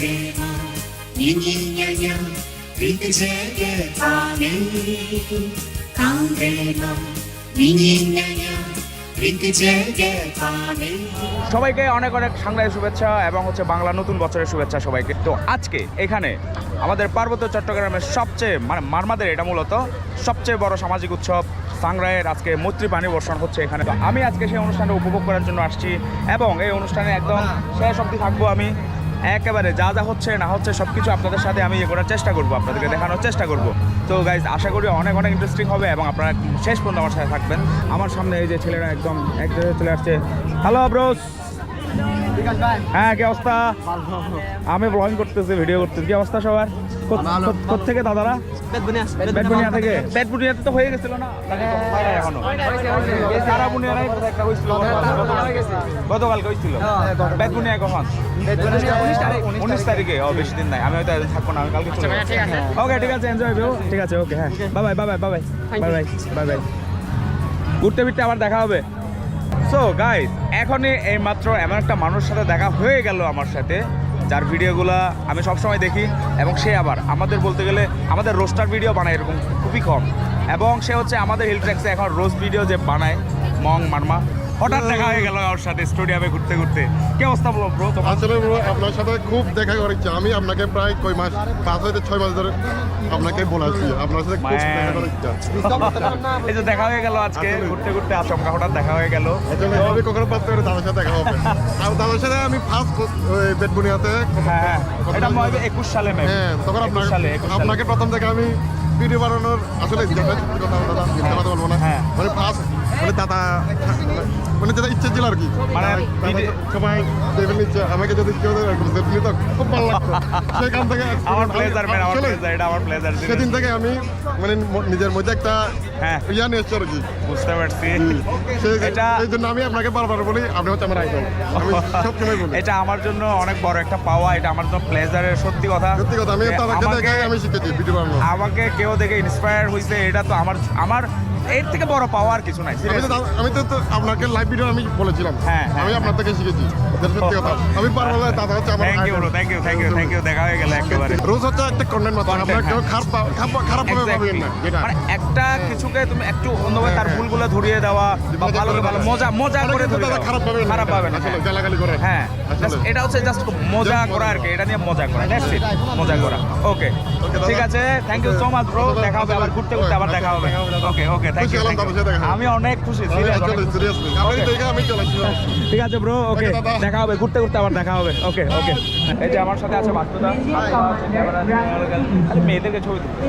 прямо, единяя, притяжение твоей. Конкретно, единяя, সবাইকে অনেক অনেক সাংলায় শুভেচ্ছা এবং হচ্ছে বাংলা নতুন বছরের শুভেচ্ছা সবাইকে তো আজকে এখানে আমাদের পার্বত্য চট্টগ্রামের সবচেয়ে মানে মারমাদের এটা মূলত সবচেয়ে বড় সামাজিক উৎসব সাংরায়ের আজকে মৈত্রী পানি বর্ষণ হচ্ছে এখানে তো আমি আজকে সেই অনুষ্ঠানটা উপভোগ করার জন্য আসছি এবং এই অনুষ্ঠানে একদম শেষ শক্তি থাকব আমি একেবারে যা যা হচ্ছে না হচ্ছে সব কিছু আপনাদের সাথে আমি ইয়ে করার চেষ্টা করব আপনাদেরকে দেখানোর চেষ্টা করব। তো গাইজ আশা করি অনেক অনেক ইন্টারেস্টিং হবে এবং আপনারা শেষ পর্যন্ত আমার সাথে থাকবেন। আমার সামনে এই যে ছেলেরা একদম এক জায়গায় চলে আসছে। হ্যালো ব্রোস হ্যাঁ কি অবস্থা? আমি ব্লগিং করতেছি ভিডিও করতেছি। কি অবস্থা সবার? থেকে? দাদারা হ্যাঁ, হ্যাঁ, হ্যাঁ, উনিশ তারিখে। ও বেশি দিন নাই। আমি হয়তো থাকব না ওকে ঠিক আছে হবে ঠিক আছে ওকে হ্যাঁ। ঘুরতে আবার দেখা হবে। সো এই এখনই এমন একটা মানুষের সাথে দেখা হয়ে গেল আমার সাথে। যার ভিডিওগুলো আমি সবসময় দেখি এবং সে আবার আমাদের বলতে গেলে আমাদের রোস্টার ভিডিও বানায় এরকম খুবই কম। এবং সে হচ্ছে আমাদের হিল ট্র্যাক্সে এখন রোস্ট ভিডিও যে বানায় মং মারমা হঠাৎ দেখা হয়ে গেল ওর সাথে স্টুডিয়ামে ঘুরতে ঘুরতে। কি অবস্থা বলো ব্রো তোমার আসলে bro, আপনার সাথে খুব দেখা করার ইচ্ছা। আমি আপনাকে প্রায় কয় মাস পাঁচ হইতে ছয় মাস ধরে আপনাকে বলাচ্ছি। আপনার সাথে খুব দেখা করার ইচ্ছা। এই যে দেখা হয়ে গেল আজকে ঘুরতে ঘুরতে আচমকা হঠাৎ দেখা হয়ে গেল। আমি কখনো পারতে পারি দাদার সাথে দেখা হবে। আর দাদার সাথে আমি ফার্স্ট বেড বুনিয়াতে হ্যাঁ হ্যাঁ। এটা মনে একুশ সালে। হ্যাঁ তখন 21 সালে আপনাকে আপনাকে প্রথম থেকে আমি ভিডিও বানানোর আসলে যেটা কথা দাদা কথা বলব না হ্যাঁ। মানে ফার্স্ট মানে দাদা মানে যেটা ইচ্ছে ছিল আর কি। মানে সবাই আমাকে যদি কেউ নিত, খুব ভালো লাগতো। সেখান থেকে আমার প্লেজার ম্যান আমার প্লেজার এটা আমার প্লেজার সেদিন থেকে আমি মানে নিজের মধ্যে একটা হ্যাঁ। ইয়া নিয়ে এসছি আর কি। বুঝতে পারছি। সেই জন্য আমি আপনাকে বারবার বলি আপনি হচ্ছে আমার আমি বলি। এটা আমার জন্য অনেক বড় একটা পাওয়া এটা আমার জন্য প্লেজারের সত্যি কথা। সত্যি কথা আমি আমাকে- দেখে আমি শিখেছি ভিডিও বানানো। আমাকে কেউ দেখে ইন্সপায়ার হয়েছে এটা তো আমার আমার এর থেকে বড় পাওয়া আর কিছু নাই। আমি তো seriously। তা- আমি তো তো আপনাকে লাইভ ভিডিও আমি বলেছিলাম। হ্যাঁ, হ্যাঁ, আমি আপনার থেকে শিখেছি। সত্যি কথা। আমি বারবার বলি, দাদা হচ্ছে আমার thank you bro thank you thank you thank you দেখা হয়ে গেল একেবারে। রোজ হচ্ছে একটা কন্টেন্ট মাত্র। আপনার কেউ হ্যাঁ। খারাপ খারাপ ভাবে ভাবেন না মানে একটা কিছুকে তুমি একটু অন্যভাবে তার হ্যাঁ, ভুলগুলো ধরিয়ে দেওয়া বা ভালো ভালো মজা মজা করে তো ধরিয়ে দেওয়া। খারাপ ভাবে খারাপ পাবে না হ্যাঁ। গালাগালি করে। হ্যাঁ। এটা হচ্ছে জাস্ট মজা করা আর কি এটা নিয়ে মজা করা দ্যাটস ইট মজা করা। ওকে। ঠিক আছে thank you so much bro দেখা হবে আবার ঘুরতে ঘুরতে আবার দেখা হবে। Okay okay thank you. আমি অনেক খুশি ঠিক আছে ব্রো ওকে দেখা হবে ঘুরতে ঘুরতে আবার দেখা হবে। ওকে ওকে এই যে আমার সাথে আছে বাস্তুদা। মেয়েদেরকে ছবি তুলতে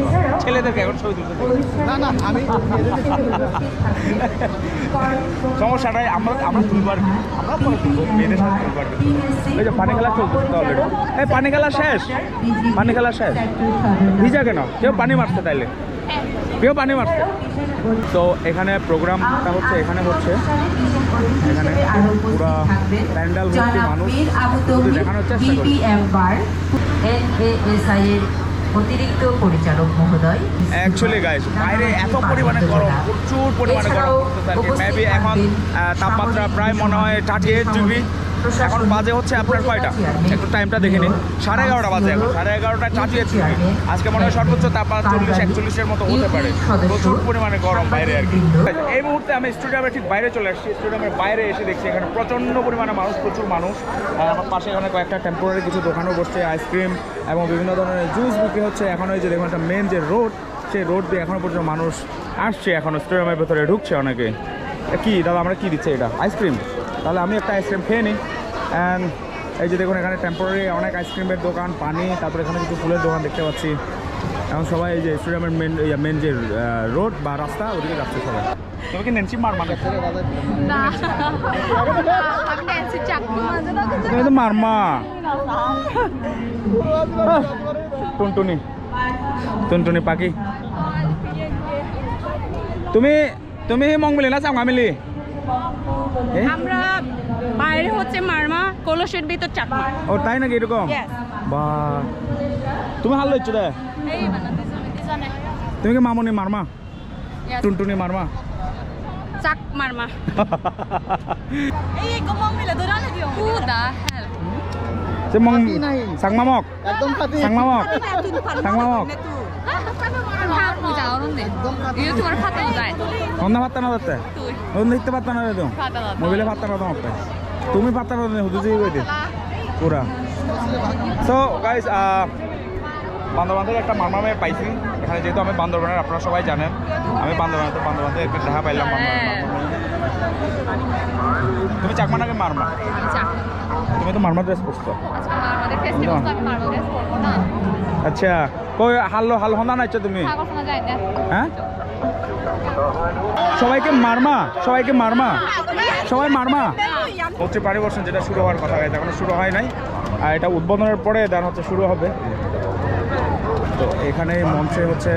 ছেলেদেরকে এখন ছবি তুলতে না না আমি সমস্যাটাই আমরা আমরা তুলবো আর আমরা মেয়েদের সাথে তুলবো আর এই যে পানি খেলা চলতেছে তো অলরেডি এই পানি খেলা শেষ? পানি খেলা শেষ? ভিজা কেন? কেউ পানি মারছে তাইলে? কেউ পানি মারছে তো এখানে প্রোগ্রামটা হচ্ছে এখানে হচ্ছে এখানে পুরা প্যান্ডেল ভর্তি মানুষ দেখানোর চেষ্টা করছে। অতিরিক্ত পরিচালক মহোদয়। অ্যাকচুয়ালি গাইস বাইরে এত পরিমাণে গরম প্রচুর পরিমাণে গরম। মেবি এখন তাপমাত্রা প্রায় মনে হয় থার্টি এইট ডিগ্রি এখন বাজে হচ্ছে আপনার কয়টা? একটু টাইমটা দেখে নিন। সাড়ে এগারোটা বাজে এখন। সাড়ে এগারোটায় এইট আজকে মনে হয় সর্বোচ্চ তাপমাত্রা চল্লিশ একচল্লিশের মতো হতে পারে। প্রচুর পরিমাণে গরম বাইরে আর কি। এই মুহূর্তে আমি স্টেডিয়ামের ঠিক বাইরে চলে আসছি। স্টেডিয়ামের বাইরে এসে দেখছি এখানে প্রচণ্ড পরিমাণে মানুষ প্রচুর মানুষ। আর আমার পাশে এখানে কয়েকটা টেম্পোরারি কিছু দোকানও বসছে আইসক্রিম এবং বিভিন্ন ধরনের জুস বিক্রি হচ্ছে। এখন ওই যে দেখুন একটা মেন যে রোড সেই রোড দিয়ে এখনও পর্যন্ত মানুষ আসছে। এখনও স্টেডিয়ামের ভেতরে ঢুকছে অনেকে। কি দাদা আমরা কি দিচ্ছে এটা? আইসক্রিম তাহলে আমি একটা আইসক্রিম খেয়ে নিই। অ্যান্ড এই যে দেখুন এখানে টেম্পোরারি অনেক আইসক্রিমের দোকান পানি তারপরে এখানে কিছু ফুলের দোকান দেখতে পাচ্ছি। এখন সবাই এই যে স্টেডিয়ামের মেন মেন যে রোড বা রাস্তা ওদিকে যাচ্ছে সবাই। তুমি কি নেন্সি মার মানে? তুমি তো মারমা টুনটুনি। টুনটুনি পাখি। তুমি তুমি মংমিলি না চাঙ্গামিলি? আমরা বাইরে হচ্ছে মারমা কলসের ভিতর চাকমা। ও তাই নাকি এরকম? বা। তুমি হাল লইছো দে জানে? তুমি কি মামনি মারমা? টুনটুনি মারমা? চাক মারমা। এই গমং মিলে দিও Who the hell যে মং সাংমামক একদম খাতি সাংমামক সাংমামক ফাতে যায় অন্য না অন্য দেখতে না দেতো মোবাইলে পাত্তা না তোমাকে তুমি পাত্তা না দেতো হুদুজি কই দে। পুরা সো গাইস বান্দরবান থেকে একটা মারমামে পাইছি। এখানে যেহেতু আমি বান্দরবানের আপনারা সবাই জানেন। আমি বান্দরবানে বান্দরবান একটা দেখা পাইলাম হ্যাঁ। তুমি চাকমা নাকি মারমা তুমি তো মারমা ড্রেস পরছো। না আচ্ছা কই হাল্লো হাল হন্দা নাইছো তুমি? হ্যাঁ? সবাইকে মারমা সবাইকে মারমা। সবাই মারমা। হচ্ছে পরিবর্তন যেটা শুরু হওয়ার কথা এটা এখনও শুরু হয় নাই। আর এটা উদ্বোধনের পরে দেন হচ্ছে শুরু হবে। তো এখানে মঞ্চে হচ্ছে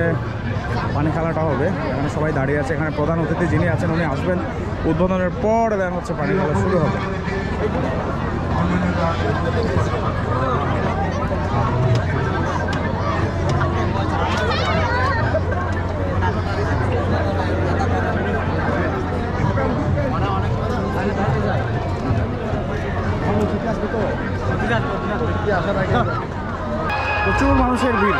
পানি খেলাটা হবে। এখানে সবাই দাঁড়িয়ে আছে। এখানে প্রধান অতিথি যিনি আছেন, উনি আসবেন। উদ্বোধনের পর দেন হচ্ছে পানি খেলা শুরু হবে। প্রচুর মানুষের ভিড়।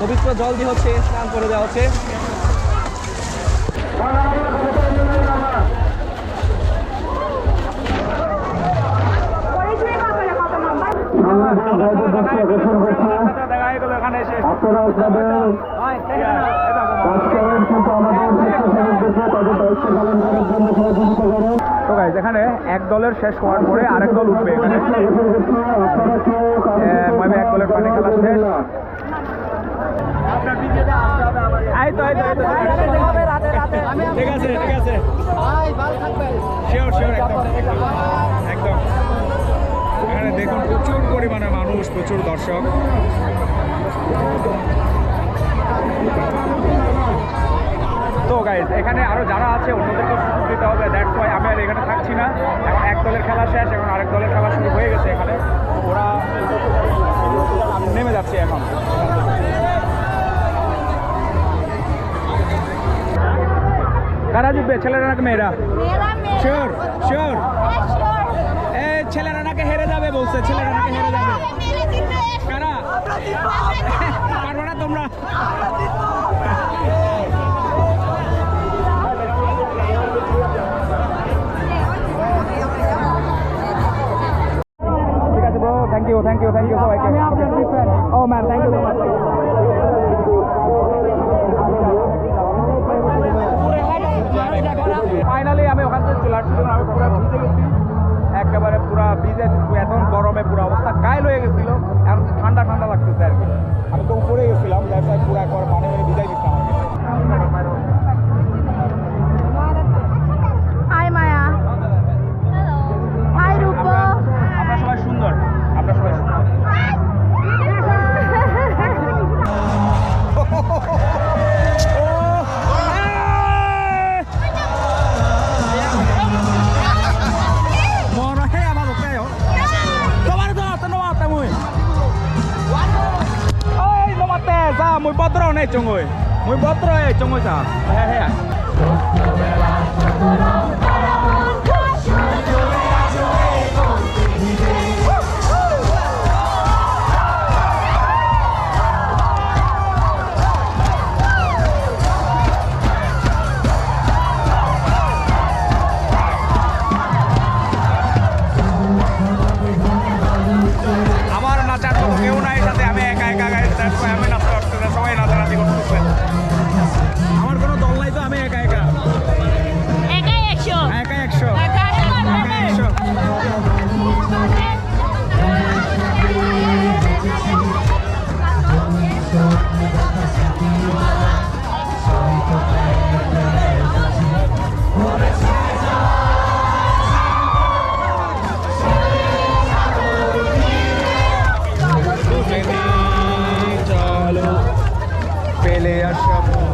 পবিত্র জল দিয়ে হচ্ছে স্নান করে দেওয়া হচ্ছে। দেখা হয়ে গেল এখানে এসে তো গাইজ এখানে এক দলের শেষ হওয়ার পরে আরেক দল উঠবে এখানে। মানে এক দলের পানি খেলা শেষ। এই তো এই তো ঠিক আছে ঠিক আছে। শিওর শিওর একদম। একদম। এখানে দেখুন প্রচুর পরিমাণে মানুষ প্রচুর দর্শক। তো গাইজ এখানে আরও যারা আছে অন্যদেরকে সুযোগ দিতে হবে। দ্যাটস ওয়াই আমি আর এখানে থাকছি না। এখন এক দলের খেলা শেষ এখন আরেক দলের খেলা শুরু হয়ে গেছে এখানে। ওরা নেমে যাচ্ছে এখন। কারা জিতবে? ছেলেরা নাকি মেয়েরা? শিওর শিওর ছেলেরা নাকি হেরে যাবে বলছে ছেলেরা নাকি হেরে যাবে। কারা? পারব না তোমরা। Thank you thank you thank you সবাইকে। ও ma'am thank you so much này cho người mỗi bóp ra cho người giả hay hay à? ele acha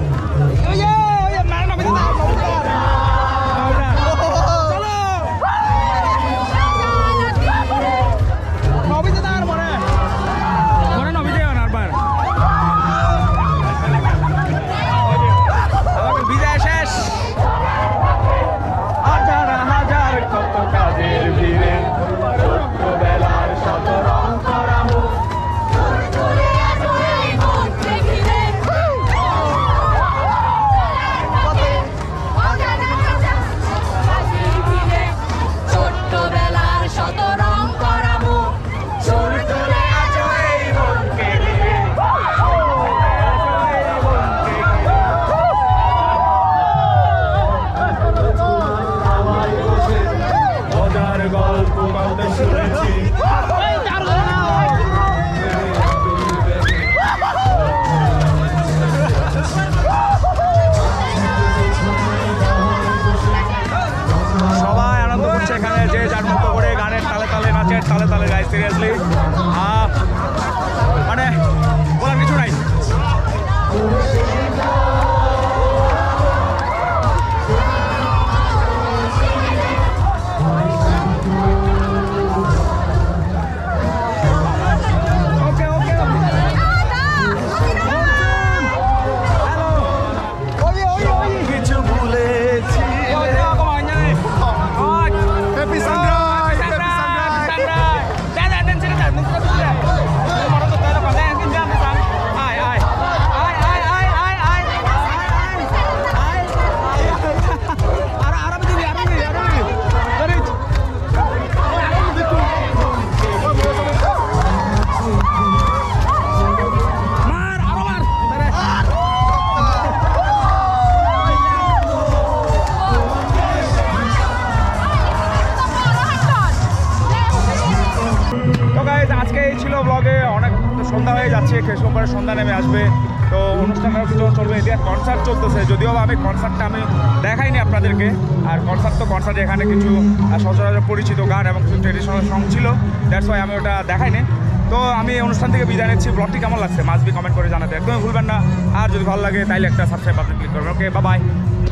সন্ধ্যা হয়ে যাচ্ছে সোমবারে সন্ধ্যা নেমে আসবে। তো অনুষ্ঠানটা কিছু চলবে, এদিকে কনসার্ট চলতেছে। যদিও বা আমি কনসার্টটা আমি দেখাইনি আপনাদেরকে। আর কনসার্ট তো কনসার্টে এখানে কিছু সচরাচর পরিচিত গান এবং কিছু ট্রেডিশনাল সং ছিল। দ্যাটস ওয়াই আমি ওটা দেখাইনি। তো আমি অনুষ্ঠান থেকে বিদায় নিচ্ছি। ব্লগটি কেমন লাগছে? মাসবি কমেন্ট করে জানাতে একদমই ভুলবেন না। আর যদি ভালো লাগে, তাইলে একটা সাবস্ক্রাইব আপনি ক্লিক করবেন। Okay bye